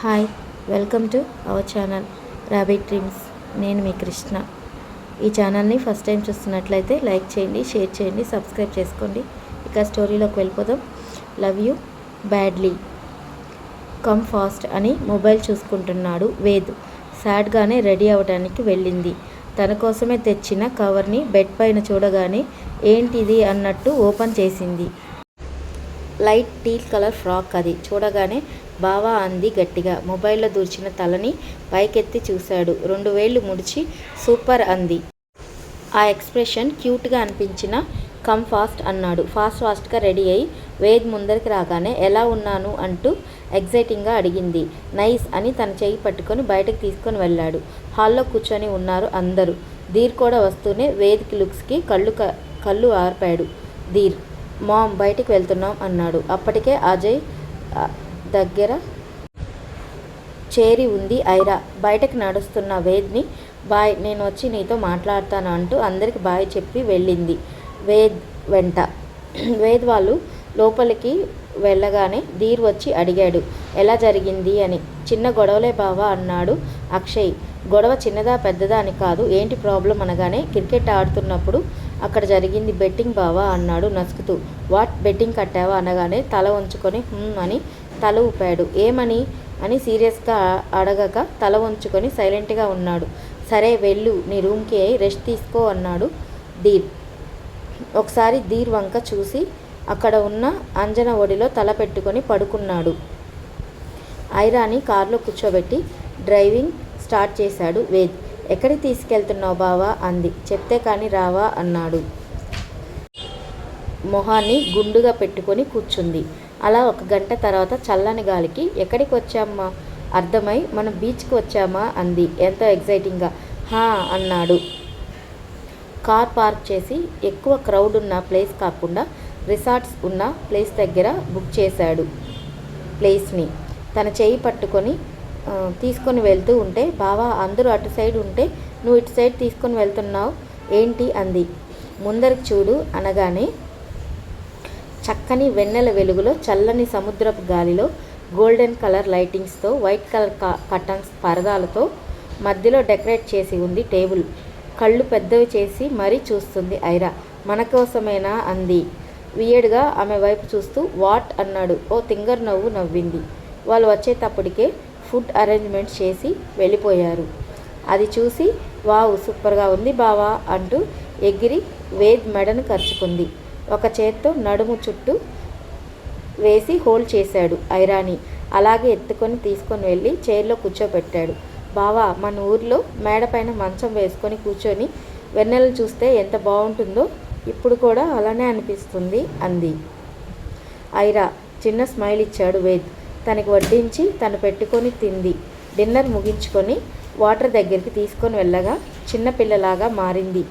Hi welcome to our channel rabbit dreams నేను మీ కృష్ణ. ఈ ఛానల్ని ఫస్ట్ టైం చూస్తున్నట్లయితే లైక్ చేయండి షేర్ చేయండి సబ్స్క్రైబ్ చేసుకోండి. ఇక స్టోరీలోకి వెళ్ళిపోదాం. Love you badly. Come fast అని మొబైల్ చూసుకుంటున్నాడు వేద్. సాడ్గానే రెడీ అవ్వడానికి వెళ్ళింది. తన కోసమే తెచ్చిన కవర్ని బెడ్ పైన చూడగానే ఏంటిది అన్నట్టు ఓపెన్ చేసింది. లైట్ టీల్ కలర్ ఫ్రాక్ అది. చూడగానే బావా అంది గట్టిగా. మొబైల్లో దూర్చిన తలని పైకెత్తి చూశాడు. రెండు వేళ్ళు ముడిచి సూపర్ అంది. ఆ ఎక్స్ప్రెషన్ క్యూట్గా అనిపించిన కమ్ ఫాస్ట్ అన్నాడు. ఫాస్ట్ ఫాస్ట్గా రెడీ అయి వేద్ ముందరికి రాగానే ఎలా ఉన్నాను అంటూ ఎగ్జైటింగ్గా అడిగింది. నైస్ అని తన చేయి పట్టుకొని బయటకు తీసుకొని వెళ్ళాడు. హాల్లో కూర్చొని ఉన్నారు అందరూ. ధీర్ కూడా వస్తూనే వేద్కి లుక్స్కి కళ్ళు క కళ్ళు ఆర్పాడు. ధీర్ మామ్ బయటికి వెళ్తున్నాం అన్నాడు. అప్పటికే అజయ్ దగ్గర చేరి ఉంది ఐరా. బయటకు నడుస్తున్న వేద్ని బాయ్ నేను వచ్చి నీతో మాట్లాడతాను అంటూ అందరికి బాయ్ చెప్పి వెళ్ళింది వేద్ వెంట. వేద్ వాళ్ళు లోపలికి వెళ్ళగానే ధీర్ వచ్చి అడిగాడు ఎలా జరిగింది అని. చిన్న గొడవలే బావా అన్నాడు అక్షయ్. గొడవ చిన్నదా పెద్దదా అని కాదు ఏంటి ప్రాబ్లం అనగానే క్రికెట్ ఆడుతున్నప్పుడు అక్కడ జరిగింది బెట్టింగ్ బావా అన్నాడు నసుకుతూ. వాట్ బెట్టింగ్ కట్టావా అనగానే తల వంచుకొని అని తల ఊపాడు. ఏమని? అని సీరియస్గా అడగక తల వంచుకొని సైలెంట్గా ఉన్నాడు. సరే వెళ్ళు నీ రూమ్కి రెస్ట్ తీసుకో అన్నాడు ధీర్ ఒకసారి ధీర్ వంక చూసి అక్కడ ఉన్న అంజన ఒడిలో తల పెట్టుకొని పడుకున్నాడు. ఐరాని కారులో కూర్చోబెట్టి డ్రైవింగ్ స్టార్ట్ చేశాడు. వేద్ ఎక్కడికి తీసుకెళ్తున్నావు బావా? అంది. చెప్తే కానీ రావా? అన్నాడు. మొహాన్ని గుండుగా పెట్టుకొని కూర్చుంది. అలా ఒక గంట తర్వాత చల్లని గాలికి ఎక్కడికి వచ్చామా అర్థమై మనం బీచ్కి వచ్చామా? అంది. ఎంతో ఎగ్జైటింగ్గా హా అన్నాడు. కార్ పార్క్ చేసి ఎక్కువ క్రౌడ్ ఉన్న ప్లేస్ కాకుండా రిసార్ట్స్ ఉన్న ప్లేస్ దగ్గర బుక్ చేశాడు ప్లేస్ని. తన చేయి పట్టుకొని తీసుకొని వెళ్తూ ఉంటే బావా అందరూ అటు సైడ్ ఉంటే నువ్వు ఇటు సైడ్ తీసుకొని వెళ్తున్నావు? ఏంటి? అంది. ముందరికి చూడు అనగానే చక్కని వెన్నెల వెలుగులో చల్లని సముద్రపు గాలిలో గోల్డెన్ కలర్ లైటింగ్స్తో వైట్ కలర్ కటన్స్ పరదాలతో మధ్యలో డెకరేట్ చేసి ఉంది టేబుల్. కళ్ళు పెద్దవి చేసి మరీ చూస్తుంది ఐరా. మన కోసమేనా అంది. వియర్డ్గా ఆమె వైపు చూస్తూ వాట్? అన్నాడు. ఓ తింగర్ నవ్వు నవ్వింది. వాళ్ళు వచ్చేటప్పటికే ఫుడ్ అరేంజ్మెంట్ చేసి వెళ్ళిపోయారు. అది చూసి వావ్ సూపర్గా ఉంది బావా అంటూ ఎగిరి వేద్ మెడను ఖర్చుకుంది ఒక చేత్తో నడుము చుట్టూ వేసి హోల్డ్ చేశాడు ఐరాని అలాగే ఎత్తుకొని తీసుకొని వెళ్ళి చైర్లో కూర్చోబెట్టాడు. బావా మన ఊర్లో మేడపైన మంచం వేసుకొని కూర్చొని వెన్నెలను చూస్తే ఎంత బాగుంటుందో ఇప్పుడు కూడా అలానే అనిపిస్తుంది అంది. ఐరా చిన్న స్మైల్ ఇచ్చాడు వేద్. తనకి వడ్డించి తను పెట్టుకొని తింది. డిన్నర్ ముగించుకొని వాటర్ దగ్గరికి తీసుకొని వెళ్ళగా చిన్నపిల్లలాగా మారింది.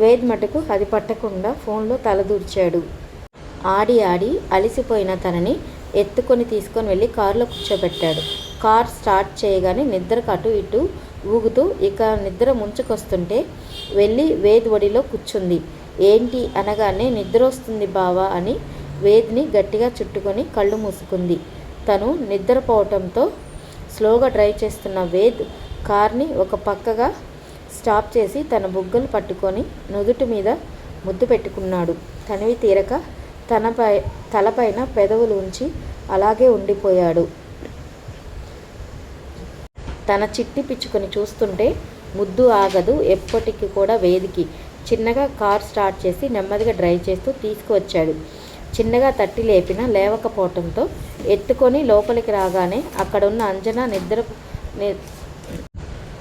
వేద్ మటుకు అది పట్టకుండా ఫోన్లో తలదూర్చాడు ఆడి ఆడి అలిసిపోయిన తనని ఎత్తుకొని తీసుకొని వెళ్ళి కారులో కూర్చోబెట్టాడు. కార్ స్టార్ట్ చేయగానే నిద్రకు అటు ఇటు ఊగుతూ ఇక నిద్ర ముంచుకొస్తుంటే వెళ్ళి వేద్ ఒడిలో కూర్చుంది. ఏంటి అనగానే నిద్ర వస్తుంది బావా అని వేద్ని గట్టిగా చుట్టుకొని కళ్ళు మూసుకుంది. తను నిద్రపోవటంతో స్లోగా డ్రైవ్ చేస్తున్న వేద్ కార్ని ఒక పక్కగా స్టాప్ చేసి తన బుగ్గలు పట్టుకొని నుదుటి మీద ముద్దు పెట్టుకున్నాడు. తనివి తీరక తనపై తలపైన పెదవులు ఉంచి అలాగే ఉండిపోయాడు. తన చిట్టి పిచ్చుకొని చూస్తుంటే ముద్దు ఆగదు ఎప్పటికి కూడా వేదికి. చిన్నగా కార్ స్టార్ట్ చేసి నెమ్మదిగా డ్రైవ్ చేస్తూ తీసుకువచ్చాడు. చిన్నగా తట్టి లేపిన లేవకపోవటంతో ఎత్తుకొని లోపలికి రాగానే అక్కడున్న అంజన నిద్ర ని-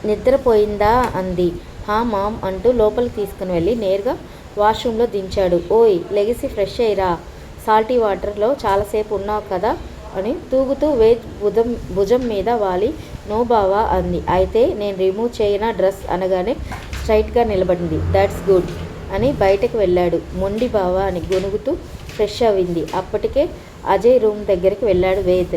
నిద్రపోయిందా? అంది. హా మామ్ అంటూ లోపలికి తీసుకుని వెళ్ళి నేరుగా వాష్రూమ్లో దించాడు. ఓయ్ లెగిసి ఫ్రెష్ అయ్యిరా. సాల్టీ వాటర్లో చాలాసేపు ఉన్నావు కదా? అని తూగుతూ వే భుజం భుజం మీద వాలి. నో బావా అంది. అయితే నేను రిమూవ్ చేయన డ్రెస్ అనగానే స్ట్రైట్గా నిలబడింది. దట్స్ గుడ్ అని బయటకు వెళ్ళాడు. మొండి బావా అని గొనుగుతూ ఫ్రెష్ అయింది అప్పటికే అజయ్ రూమ్ దగ్గరికి వెళ్ళాడు వేద్.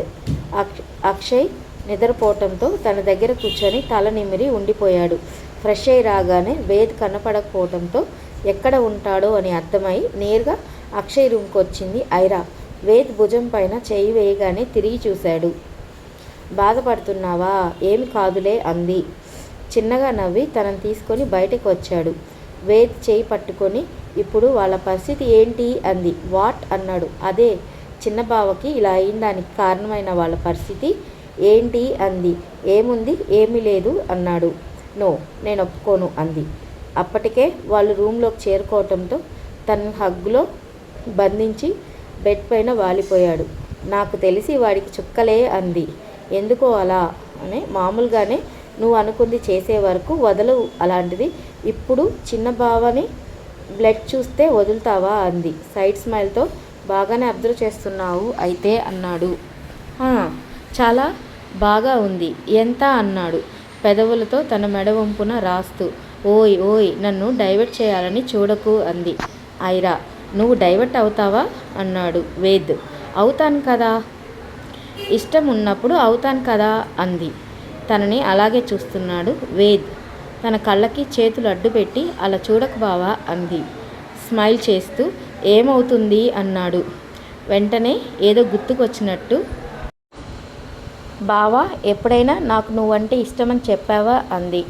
అక్ష- అక్షయ్ నిద్రపోవటంతో తన దగ్గర కూర్చొని తల నిమిరి ఉండిపోయాడు. ఫ్రెష్ అయి రాగానే వేద్ కనపడకపోవడంతో ఎక్కడ ఉంటాడో అని అర్థమై నేరుగా అక్షయ్ రూమ్కి వచ్చింది ఐరా. వేద్ భుజం పైన చేయి వేయగానే తిరిగి చూశాడు. బాధపడుతున్నావా? ఏమి కాదులే అంది. చిన్నగా నవ్వి తనని తీసుకొని బయటకు వచ్చాడు. వేద్ చేయి పట్టుకొని ఇప్పుడు వాళ్ళ పరిస్థితి ఏంటి? అంది. వాట్? అన్నాడు. అదే చిన్న బావకి ఇలా అయిందానికి కారణమైన వాళ్ళ పరిస్థితి? ఏంటి అంది. ఏముంది? ఏమీ లేదు అన్నాడు. నో నేను ఒప్పుకోను అంది. అప్పటికే వాళ్ళు రూమ్లోకి చేరుకోవటంతో తన హగ్గులో బంధించి బెడ్ పైన వాలిపోయాడు. నాకు తెలిసి వాడికి చుక్కలే అంది. ఎందుకో అలా అని మామూలుగానే నువ్వు అనుకుంది చేసే వరకు వదలవు అలాంటిది. ఇప్పుడు చిన్న బావని బ్లడ్ చూస్తే వదులుతావా అంది. సైడ్ స్మైల్తో బాగానే అబ్జర్వ్ చేస్తున్నావు అయితే అన్నాడు. చాలా బాగా ఉంది. ఎంత? అన్నాడు. పెదవులతో తన మెడ వంపున రాస్తూ ఓయ్ ఓయ్ నన్ను డైవర్ట్ చేయాలని చూడకు అంది. ఐరా నువ్వు డైవర్ట్ అవుతావా? అన్నాడు వేద్. అవుతాను కదా. ఇష్టం ఉన్నప్పుడు అవుతాను కదా అంది. తనని అలాగే చూస్తున్నాడు వేద్. తన కళ్ళకి చేతులు అడ్డుపెట్టి అలా చూడకు బావా అంది. స్మైల్ చేస్తూ ఏమవుతుంది? అన్నాడు. వెంటనే ఏదో గుర్తుకొచ్చినట్టు బావా ఎప్పుడైనా నాకు నువ్వంటే ఇష్టమని చెప్పావా? అంది.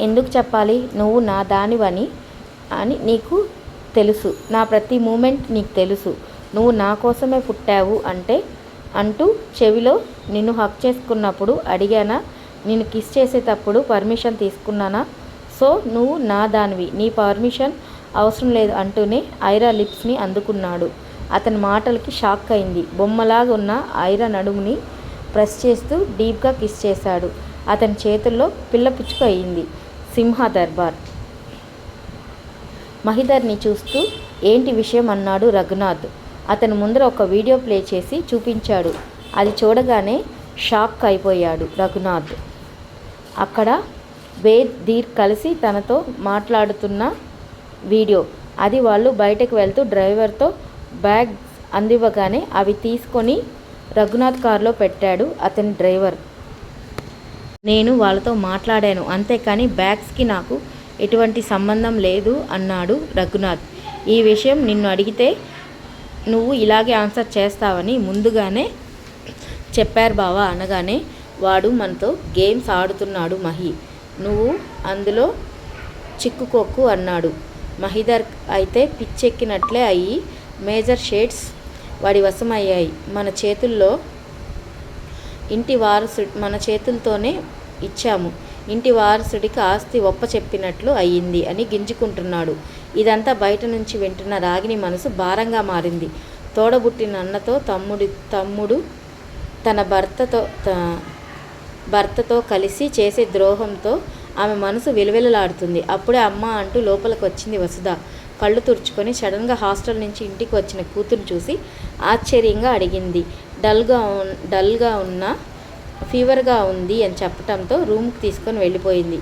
ఎందుకు చెప్పాలి? నువ్వు నా దానివని అని నీకు తెలుసు. నా ప్రతి మూమెంట్ నీకు తెలుసు. నువ్వు నా కోసమే పుట్టావు అంటే? అంటూ చెవిలో నిన్ను హక్ చేసుకున్నప్పుడు అడిగానా? నిన్ను కిస్ చేసేటప్పుడు పర్మిషన్ తీసుకున్నానా? సో నువ్వు నా దానివి. నీ పర్మిషన్ అవసరం లేదు అంటూనే ఐరా లిప్స్ని అందుకున్నాడు. అతని మాటలకి షాక్ అయింది. బొమ్మలాగా ఉన్న ఐరా నడుముని ప్రెస్ చేస్తూ డీప్గా కిస్ చేశాడు. అతని చేతుల్లో పిల్ల పిచ్చుక అయింది. సింహ దర్బార్. మహిదర్ని చూస్తూ ఏంటి విషయం? అన్నాడు రఘునాథ్. అతని ముందర ఒక వీడియో ప్లే చేసి చూపించాడు. అది చూడగానే షాక్ అయిపోయాడు రఘునాథ్. అక్కడ వేద్ ధీర్ కలిసి తనతో మాట్లాడుతున్న వీడియో. అది వాళ్ళు బయటకు వెళ్తూ డ్రైవర్తో బ్యాగ్ అందివ్వగానే అవి తీసుకొని రఘునాథ్ కారులో పెట్టాడు అతని డ్రైవర్. నేను వాళ్ళతో మాట్లాడాను అంతేకాని బ్యాగ్స్కి నాకు ఎటువంటి సంబంధం లేదు అన్నాడు రఘునాథ్. ఈ విషయం నిన్ను అడిగితే నువ్వు ఇలాగే ఆన్సర్ చేస్తావని ముందుగానే చెప్పారు బావా అనగానే వాడు మనతో గేమ్స్ ఆడుతున్నాడు మహి. నువ్వు అందులో చిక్కుకోకు అన్నాడు. మహిదర్ అయితే పిచ్చెక్కినట్లే అయ్యి మేజర్ షేడ్స్ వాడి వశమయ్యాయి. మన చేతుల్లో ఇంటి వారసు మన చేతులతోనే ఇచ్చాము. ఇంటి వారసుడికి ఆస్తి ఒప్ప చెప్పినట్లు అయ్యింది అని గింజుకుంటున్నాడు. ఇదంతా బయట నుంచి వింటున్న రాగిని మనసు భారంగా మారింది. తోడబుట్టిన అన్నతో తమ్ముడి తమ్ముడు తన భర్తతో త- భర్తతో కలిసి చేసే ద్రోహంతో ఆమె మనసు విలువెలలాడుతుంది. అప్పుడే అమ్మ అంటూ లోపలికి వచ్చింది వసుధ. కళ్ళు తుడుచుకొని సడన్గా హాస్టల్ నుంచి ఇంటికి వచ్చిన కూతురు చూసి ఆశ్చర్యంగా అడిగింది. డల్గా డల్గా ఉన్న ఫీవర్గా ఉంది అని చెప్పటంతో రూమ్కి తీసుకొని వెళ్ళిపోయింది.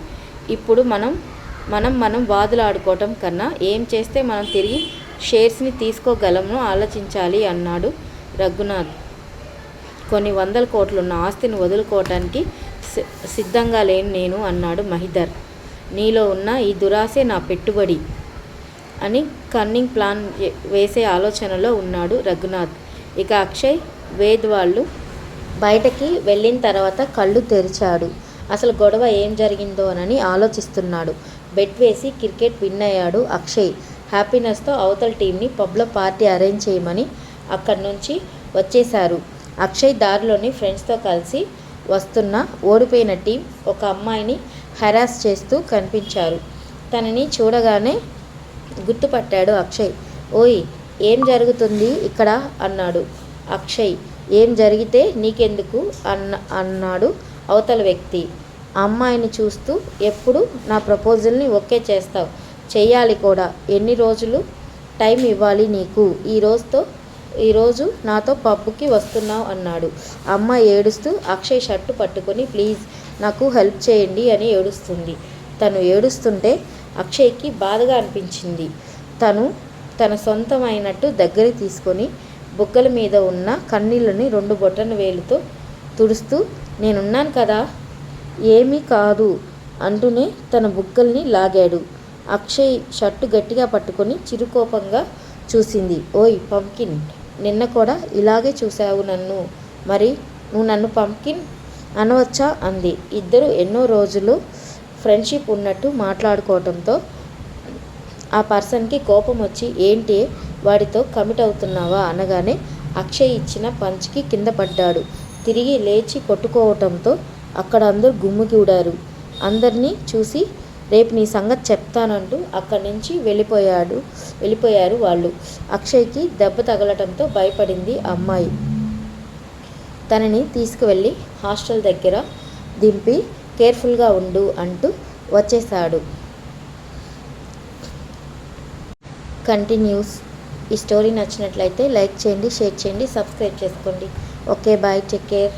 ఇప్పుడు మనం మనం మనం వాదులాడుకోవటం కన్నా ఏం చేస్తే మనం తిరిగి షేర్స్ని తీసుకోగలమో ఆలోచించాలి అన్నాడు రఘునాథ్. కొన్ని వందల కోట్లున్న ఆస్తిని వదులుకోవటానికి సి- సిద్ధంగా లేను నేను అన్నాడు మహిదర్ నీలో ఉన్న ఈ దురాసే నా పెట్టుబడి. అని కన్నింగ్ ప్లాన్ వేసే ఆలోచనలో ఉన్నాడు రఘునాథ్. ఇక అక్షయ్ వేద్ వాళ్ళు బయటకి వెళ్ళిన తర్వాత కళ్ళు తెరిచాడు. అసలు గొడవ ఏం జరిగిందోనని ఆలోచిస్తున్నాడు. బెట్ వేసి క్రికెట్ విన్ అయ్యాడు అక్షయ్. హ్యాపీనెస్తో అవతల టీంని పబ్లో పార్టీ అరేంజ్ చేయమని అక్కడి నుంచి వచ్చేశారు. అక్షయ్ దారిలోని ఫ్రెండ్స్తో కలిసి వస్తున్న ఓడిపోయిన టీం ఒక అమ్మాయిని హెరాస్ చేస్తూ కనిపించారు. తనని చూడగానే గుర్తుపట్టాడు అక్షయ్. ఓయ్ ఏం జరుగుతుంది ఇక్కడ? అన్నాడు. అక్షయ్ ఏం జరిగితే నీకెందుకు? అన్న అన్నాడు అవతల వ్యక్తి. అమ్మాయిని చూస్తూ ఎప్పుడు నా ప్రపోజల్ని ఓకే చేస్తావు? చెయ్యాలి కూడా. ఎన్ని రోజులు టైం ఇవ్వాలి నీకు? ఈ రోజుతో ఈరోజు నాతో పబ్బుకి వస్తున్నావు? అన్నాడు. అమ్మ ఏడుస్తూ అక్షయ్ షర్టు పట్టుకొని ప్లీజ్ నాకు హెల్ప్ చేయండి అని ఏడుస్తుంది. తను ఏడుస్తుంటే అక్షయ్కి బాధగా అనిపించింది. తను తన సొంతమైనట్టు దగ్గరికి తీసుకొని బుగ్గల మీద ఉన్న కన్నీళ్ళని రెండు బొట్టన వేలుతో తుడుస్తూ నేనున్నాను కదా ఏమీ కాదు అంటూనే తన బుగ్గల్ని లాగాడు. అక్షయ్ షర్టు గట్టిగా పట్టుకొని చిరుకోపంగా చూసింది. ఓయ్ పంకిన్ నిన్న కూడా ఇలాగే చూశావు నన్ను. మరి నువ్వు నన్ను పంకిన్ అనవచ్చా? అంది. ఇద్దరు ఎన్నో రోజులు ఫ్రెండ్షిప్ ఉన్నట్టు మాట్లాడుకోవటంతో ఆ పర్సన్కి కోపం వచ్చి ఏంటి? వాడితో కమిట్ అవుతున్నావా? అనగానే అక్షయ్ ఇచ్చిన పంచ్కి కింద పడ్డాడు. తిరిగి లేచి కొట్టుకోవటంతో అక్కడ అందరూ గుమ్మిగూడారు అందరినీ చూసి రేపు నీ సంగతి చెప్తానంటూ అక్కడి నుంచి వెళ్ళిపోయాడు వెళ్ళిపోయారు వాళ్ళు. అక్షయ్కి దెబ్బ తగలటంతో భయపడింది అమ్మాయి. తనని తీసుకువెళ్ళి హాస్టల్ దగ్గర దింపి కేర్ఫుల్గా ఉండు అంటూ వచ్చేశాడు. కంటిన్యూస్. ఈ స్టోరీ నచ్చినట్లయితే లైక్ చేయండి షేర్ చేయండి సబ్స్క్రైబ్ చేసుకోండి. Okay bye take care.